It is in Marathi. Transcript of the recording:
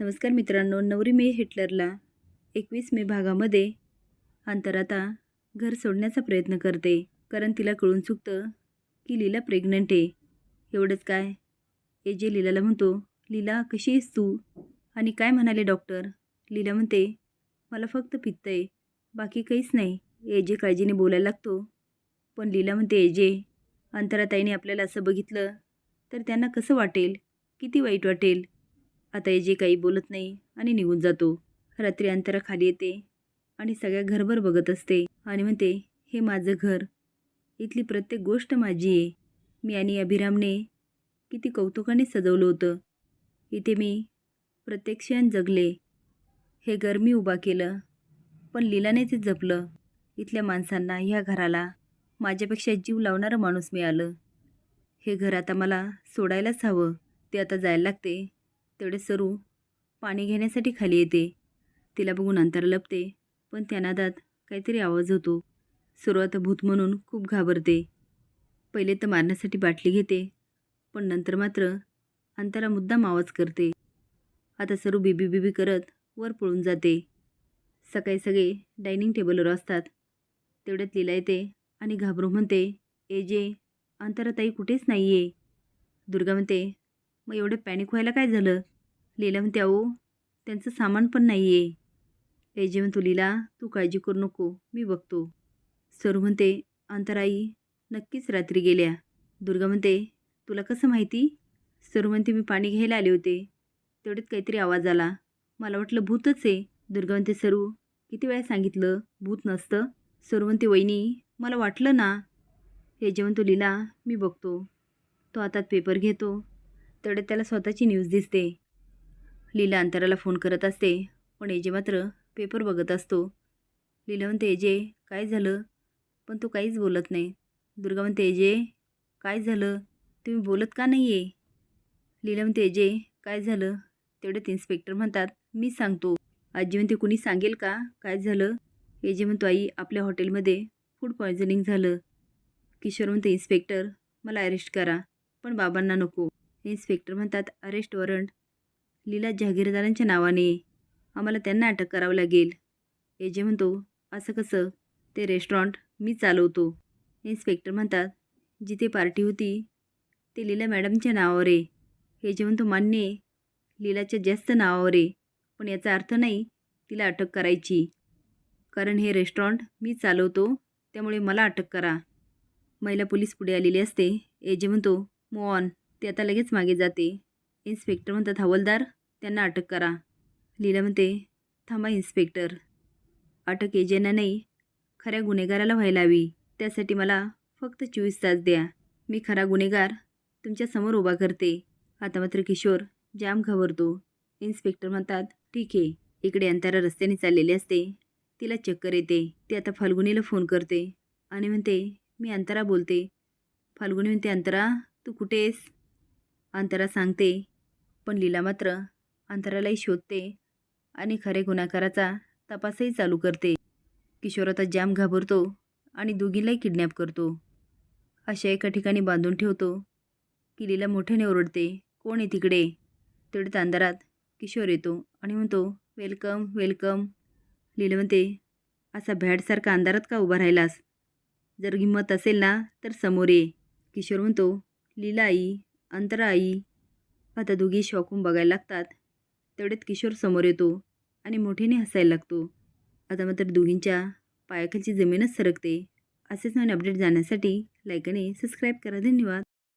नमस्कार मित्रांनो नवरी मे हिटलरला एकवीस मे भागामध्ये अंतर आता घर सोडण्याचा प्रयत्न करते कारण तिला कळून चुकतं की लीला प्रेग्नंट आहे. एवढंच काय? ए जे लीलाला म्हणतो लीला कशी आहेस तू? आणि काय म्हणाले डॉक्टर लीला म्हणते मला फक्त पित्त आहे बाकी काहीच नाही. ए जे काळजीने बोलायला लागतो पण लीला म्हणते ए जे अंतराताईने आपल्याला असं बघितलं तर त्यांना कसं वाटेल? किती वाईट वाटेल? आता ए जे काही बोलत नाही आणि निघून जातो. रात्री अंतरा खाली येते आणि सगळ्या घरभर बघत असते आणि म्हणते हे माझं घर. इथली प्रत्येक गोष्ट माझी आहे. मी आणि अभिरामने किती कौतुकाने सजवलं होतं. इथे मी प्रत्येक क्षण जगले. हे घर मी उभा केलं. पण लीलाने ते जपलं. इथल्या माणसांना ह्या घराला माझ्यापेक्षा जीव लावणारं माणूस मिळालं. हे घर आता मला सोडायलाच हवं. ते आता जायला लागते. तेवढे सरू. पाणी घेण्यासाठी खाली येते. तिला बघून अंतर लपते पण त्या नादात काहीतरी आवाज होतो. सरू आता भूत म्हणून खूप घाबरते. पहिले तर मारण्यासाठी बाटली घेते पण नंतर मात्र अंतरा मुद्दाम आवाज करते. आता सरू बिबी बिबी करत वर पळून जाते. सकाळी सगळे डायनिंग टेबलवर असतात. तेवढ्यात लिला येते आणि घाबरू म्हणते ए जे अंतराताई कुठेच नाही आहे दुर्गा म्हणते मग एवढं पॅनिक व्हायला काय झालं? लीला म्हणते अहो त्यांचं सामान पण नाही आहे ए म्हणतो लीला तू काळजी करू नको मी बघतो. सरू म्हणते अंतराई नक्कीच रात्री गेल्या. दुर्गा म्हणते तुला कसं माहिती? सरू म्हणते मी पाणी घ्यायला आले होते. तेवढ्यात काहीतरी आवाज आला. मला वाटलं भूतच आहे. दुर्गा म्हणते सरू किती वेळा सांगितलं? भूत नसतं. सरू म्हणते वहिनी मला वाटलं ना. हे जेवण तो लिला मी बघतो. तो आता पेपर घेतो. तेवढे त्याला स्वतःची न्यूज दिसते. लीला अंतराला फोन करत असते. पण एजे मात्र पेपर बघत असतो. लीला म्हणते एजे काय झालं? पण तो काहीच बोलत नाही. दुर्गा म्हणते एजे काय झालं? तुम्ही बोलत का नाही आहे लीला म्हणते एजे काय झालं? तेवढ्यात इन्स्पेक्टर म्हणतात मी सांगतो. आजी म्हणते कुणी सांगेल का? काय झालं? एजे म्हणतो आई आपल्या हॉटेलमध्ये फूड पॉयझनिंग झालं. किशोर म्हणते इन्स्पेक्टर मला अरेस्ट करा. पण बाबांना नको. इन्स्पेक्टर म्हणतात अरेस्ट वॉरंट. लीला जहागीरदारांच्या नावाने आम्हाला त्यांना अटक करावं लागेल. एजे म्हणतो असं कसं? ते रेस्टॉरंट मी चालवतो. इन्स्पेक्टर म्हणतात जिथे पार्टी होती ते लीला मॅडमच्या नावावर आहे. हे जेवण तो मान्य आहे. लीलाच्या जास्त नावावर आहे. पण याचा अर्थ नाही तिला अटक करायची. कारण हे रेस्टॉरंट मी चालवतो त्यामुळे मला अटक करा. महिला पोलीस पुढे आलेली असते. एजे म्हणतो मोन ते आता लगेच मागे जाते. इन्स्पेक्टर म्हणतात हवलदार त्यांना अटक करा. लीला म्हणते थांबा इन्स्पेक्टर अटक एजेंना नाही खऱ्या गुन्हेगाराला व्हायला हवी. त्यासाठी मला फक्त चोवीस तास द्या. मी खरा गुन्हेगार तुमच्यासमोर उभा करते. आता मात्र किशोर जाम घाबरतो. इन्स्पेक्टर म्हणतात ठीक आहे इकडे अंतरा रस्त्याने चाललेली असते. तिला चक्कर येते. ती आता फाल्गुनीला फोन करते. आणि म्हणते मी अंतरा बोलते. फाल्गुनी म्हणते अंतरा तू कुठे आहेस? अंतरा सांगते. पण लीला मात्र अंतरालाही शोधते आणि खरे गुन्हाकाराचा तपासही चालू करते. किशोर आता जाम घाबरतो आणि दोघींनाही किडनॅप करतो. अशा एका ठिकाणी बांधून ठेवतो की लीला मोठ्याने ओरडते कोण आहे तिकडे? तेवढ्यात अंधारात किशोर येतो आणि म्हणतो वेलकम वेलकम. लीला म्हणते असा भॅडसारखा अंधारात का उभा राहिलास? जर हिंमत असेल ना तर समोर ये. किशोर म्हणतो लीला आई अंतर आई आता दोघी शॉकून बघायला लागतात. तेवढ्यात किशोर समोर येतो आणि मोठ्याने हसायला लागतो. आता मात्र दोघींच्या पायाखालची जमीनच सरकते. असेच नवीन अपडेट जाण्यासाठी लाईक आणि सबस्क्राईब करा. धन्यवाद.